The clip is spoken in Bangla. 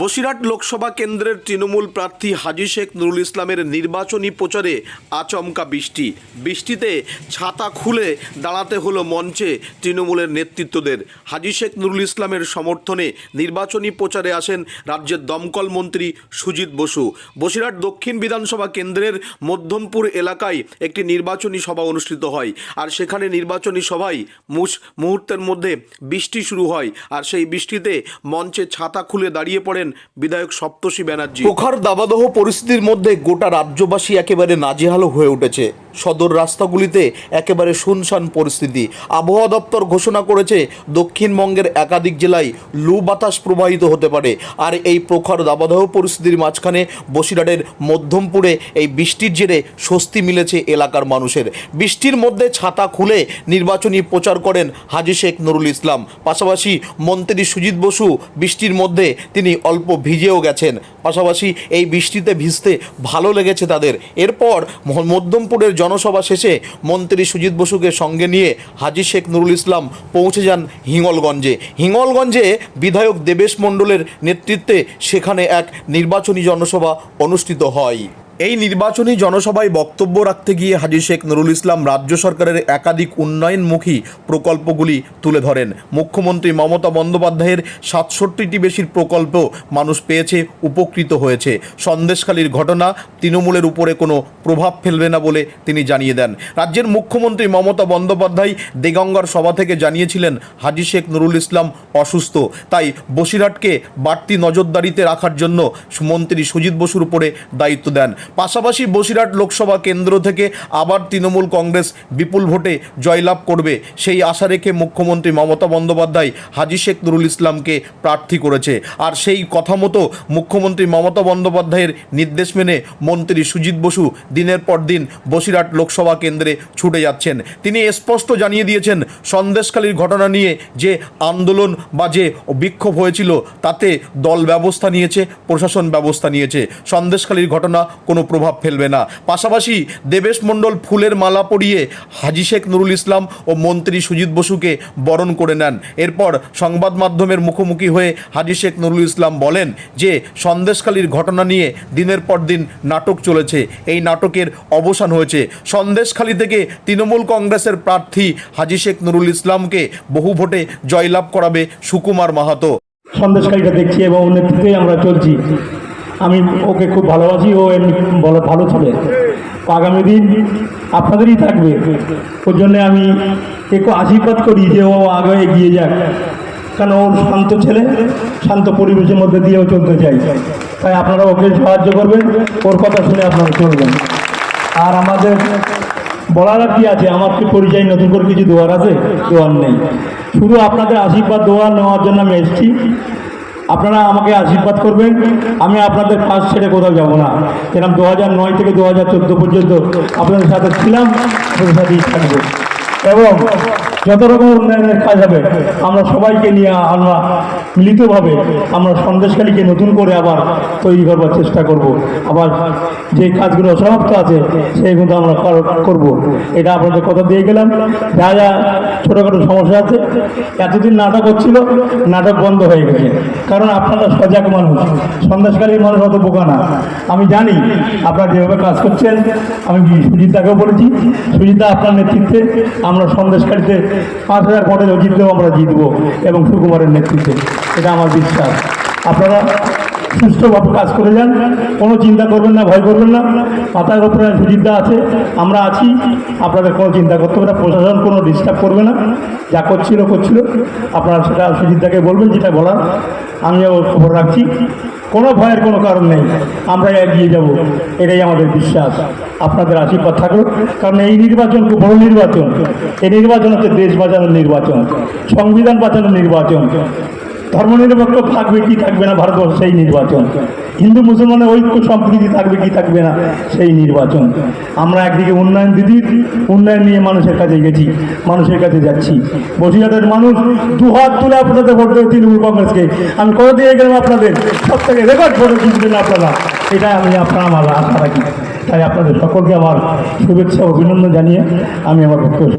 বসিরহাট লোকসভা কেন্দ্রের তৃণমূল প্রার্থী হাজি শেখ নুরুল ইসলামের নির্বাচনী প্রচারে আচমকা বৃষ্টি। বৃষ্টিতে ছাতা খুলে দাঁড়াতে হলো মঞ্চে তৃণমূলের নেতৃত্বদের। হাজি শেখ নুরুল ইসলামের সমর্থনে নির্বাচনী প্রচারে আসেন রাজ্যের দমকল মন্ত্রী সুজিত বসু। বসিরহাট দক্ষিণ বিধানসভা কেন্দ্রের মধ্যমপুর এলাকায় একটি নির্বাচনী সভা অনুষ্ঠিত হয় আর সেখানে নির্বাচনী সভায় মুস মুহূর্তের মধ্যে বৃষ্টি শুরু হয়। আর সেই বৃষ্টিতে মঞ্চে ছাতা খুলে দাঁড়িয়ে পড়েন বিধায়ক সপ্তষী ব্যানার্জি। প্রখর দাবাদহ পরিস্থিতির মধ্যে গোটা রাজ্যবাসী একেবারে নাজেহাল হয়ে উঠেছে। সদর রাস্তাগুলিতে একেবারে শুনশান পরিস্থিতি। আবহাওয়া দপ্তর ঘোষণা করেছে, দক্ষিণবঙ্গের একাধিক জেলায় লু বাতাস প্রবাহিত হতে পারে। আর এই প্রখর দাবাদহ পরিস্থিতির মাঝখানে বসিরহাটের মধ্যমপুরে এই বৃষ্টির জেরে স্বস্তি মিলেছে এলাকার মানুষের। বৃষ্টির মধ্যে ছাতা খুলে নির্বাচনী প্রচার করেন হাজি শেখ নুরুল ইসলাম। পাশাপাশি মন্ত্রী সুজিত বসু বৃষ্টির মধ্যে তিনি অল্প ভিজেও গেছেন। পাশাপাশি এই বৃষ্টিতে ভিজতে ভালো লেগেছে তাদের। এরপর মধ্যমপুরের জনসভা শেষে মন্ত্রী সুজিত বসুকে সঙ্গে নিয়ে হাজি শেখ নুরুল ইসলাম পৌঁছে যান হিঙ্গলগঞ্জে। হিঙ্গলগঞ্জে বিধায়ক দেবেশ মণ্ডলের নেতৃত্বে সেখানে এক নির্বাচনী জনসভা অনুষ্ঠিত হয়। এই নির্বাচনী জনসভায় বক্তব্য রাখতে গিয়ে হাজি শেখ নুরুল ইসলাম রাজ্য সরকারের একাধিক উন্নয়নমুখী প্রকল্পগুলি তুলে ধরেন। মুখ্যমন্ত্রী মমতা বন্দ্যোপাধ্যায়ের সাতষট্টিটি বেশির প্রকল্প মানুষ পেয়েছে, উপকৃত হয়েছে। সন্দেশখালীর ঘটনা তৃণমূলের উপরে কোনো প্রভাব ফেলবে না বলে তিনি জানিয়ে দেন। রাজ্যের মুখ্যমন্ত্রী মমতা বন্দ্যোপাধ্যায় দেগঙ্গার সভা থেকে জানিয়েছিলেন, হাজি শেখ নুরুল ইসলাম অসুস্থ। তাই বসিরহাটকে বাড়তি নজরদারিতে রাখার জন্য মন্ত্রী সুজিত বসুর উপরে দায়িত্ব দেন। পাশাপাশি বসিরহাট লোকসভা কেন্দ্র থেকে আবার তৃণমূল কংগ্রেস বিপুল ভোটে জয়লাভ করবে। সেই আশা রেখে মুখ্যমন্ত্রী মমতা বন্দ্যোপাধ্যায় হাজি শেখ নুরুল ইসলামকে প্রার্থী করেছে। আর সেই কথা মতো মুখ্যমন্ত্রী মমতা বন্দ্যোপাধ্যায়ের নির্দেশ মেনে মন্ত্রী সুজিত বসু দিনের পর দিন বসিরহাট লোকসভা কেন্দ্রে ছুটে যাচ্ছেন। তিনি স্পষ্ট জানিয়ে দিয়েছেন সন্দেশকালীর ঘটনা নিয়ে যে আন্দোলন বা যে বিক্ষোভ হয়েছিল, তাতে দল ব্যবস্থা নিয়েছে, প্রশাসন ব্যবস্থা নিয়েছে। সন্দেশকালীর ঘটনা কোনো প্রভাব ফেলবে না। পাশাপাশি দেবেশ মণ্ডল ফুলের মালা পরিয়ে হাজি শেখ নুরুল ইসলাম ও মন্ত্রী সুজিত বসুকে বরণ করে নেন। এরপর সংবাদ মাধ্যমের মুখোমুখি হয়ে হাজি শেখ নুরুল ইসলাম বলেন যে, সন্দেশখালীর ঘটনা নিয়ে দিনের পর দিন নাটক চলেছে। এই নাটকের অবসান হয়েছে। সন্দেশখালী থেকে তৃণমূল কংগ্রেসের প্রার্থী হাজি শেখ নুরুল ইসলামকে বহু ভোটে জয়লাভ করাবে সুকুমার মাহাতো। সন্দেশকারীটা দেখছি এবং ওর নেতৃত্বেই আমরা চলছি। আমি ওকে খুব ভালোবাসি, ও এমনি ভালো ছেলে। আগামী দিন আপনাদেরই থাকবে। ওর জন্যে আমি একটু আশীর্বাদ করি যে ও আগে এগিয়ে যাক। কারণ ওর শান্ত ছেলে, শান্ত পরিবেশের মধ্যে দিয়েও চলতে চাই তাই আপনারা ওকে সাহায্য করবেন। ওর কথা শুনে আপনারা চলবেন। আর আমাদের বলার আর কি আছে? আমার কি পরিচয়, নতুন করে কিছু দোয়ার আছে? দোয়ার নেই। শুধু আপনাদের আশীর্বাদ দোয়ার নেওয়ার জন্য আমি এসেছি। আপনারা আমাকে আশীর্বাদ করবেন। আমি আপনাদের পাশ ছেড়ে কোথাও যাব না। এরকম দু হাজার নয় থেকে দু হাজার চোদ্দ পর্যন্ত আপনাদের সাথে ছিলাম, আপনাদের সাথেই থাকব। এবং যত রকম উন্নয়নের কাজ হবে, আমরা সবাইকে নিয়ে আমরা মিলিতভাবে আমরা সন্দেশকালীকে নতুন করে আবার তৈরি করবার চেষ্টা করব। আবার যে কাজগুলো অসমাপ্ত আছে সেইগুলো আমরা কর- করব। এটা আপনাদের কথা দিয়ে গেলাম। যা যা ছোটোখাটো সমস্যা আছে, এতদিন নাটক হচ্ছিল, নাটক বন্ধ হয়ে গেছে। কারণ আপনারা সজাগ মানুষ সন্দেশকালীর মানুষ অত বোকা না। আমি জানি আপনারা যেভাবে কাজ করছেন, আমি সুজিতাকেও বলেছি। সুজিতা আপনার নেতৃত্বে আমরা সন্দেশকারীতে পাঁচ হাজার ভোটের জিতলেও আমরা জিতবো এবং সুকুমারের নেতৃত্বে। এটা আমার বিশ্বাস। আপনারা সুস্থভাবে কাজ করে যান, কোনো চিন্তা করবেন না, ভয় করবেন না। মাথার উপরে সুজিতদা আছে, আমরা আছি। আপনাদের কোনো চিন্তা করতে হবে না, প্রশাসন কোনো ডিস্টার্ব করবে না। যা করছিল করছিল। আপনারা সেটা সুজিতদাকে বলবেন, যেটা বলার। আমিও খবর রাখছি। কোনো ভয়ের কোনো কারণ নেই। আমরা এগিয়ে যাব। এটাই আমাদের বিশ্বাস। আপনাদের আশীর্বাদ থাকুক। কারণ এই নির্বাচন খুব বড় নির্বাচন। এই নির্বাচন হচ্ছে দেশ বাঁচানোর নির্বাচন। সংবিধান বাঁচানোর নির্বাচন। ধর্মনিরপেক্ষ থাকবে কি থাকবে না ভারতবর্ষ, সেই নির্বাচন। হিন্দু, মুসলমানের ঐক্য, সম্প্রীতি থাকবে কি থাকবে না, সেই নির্বাচন। আমরা একদিকে উন্নয়ন দিদির উন্নয়ন নিয়ে মানুষের কাছে গেছি, মানুষের কাছে যাচ্ছি। বসিরহাটের মানুষ দু হাত তুলে আপনাদের ভোট দেবে তৃণমূল কংগ্রেসকে। আমি করে দিয়ে গেলাম আপনাদের? সব থেকে রেকর্ড ভোটে জিতবেন আপনারা। এটা আমি আপনার আমার আশা রাখি। তাই আপনাদের সকলকে আমার শুভেচ্ছা, অভিনন্দন জানিয়ে আমি আমার বক্তব্য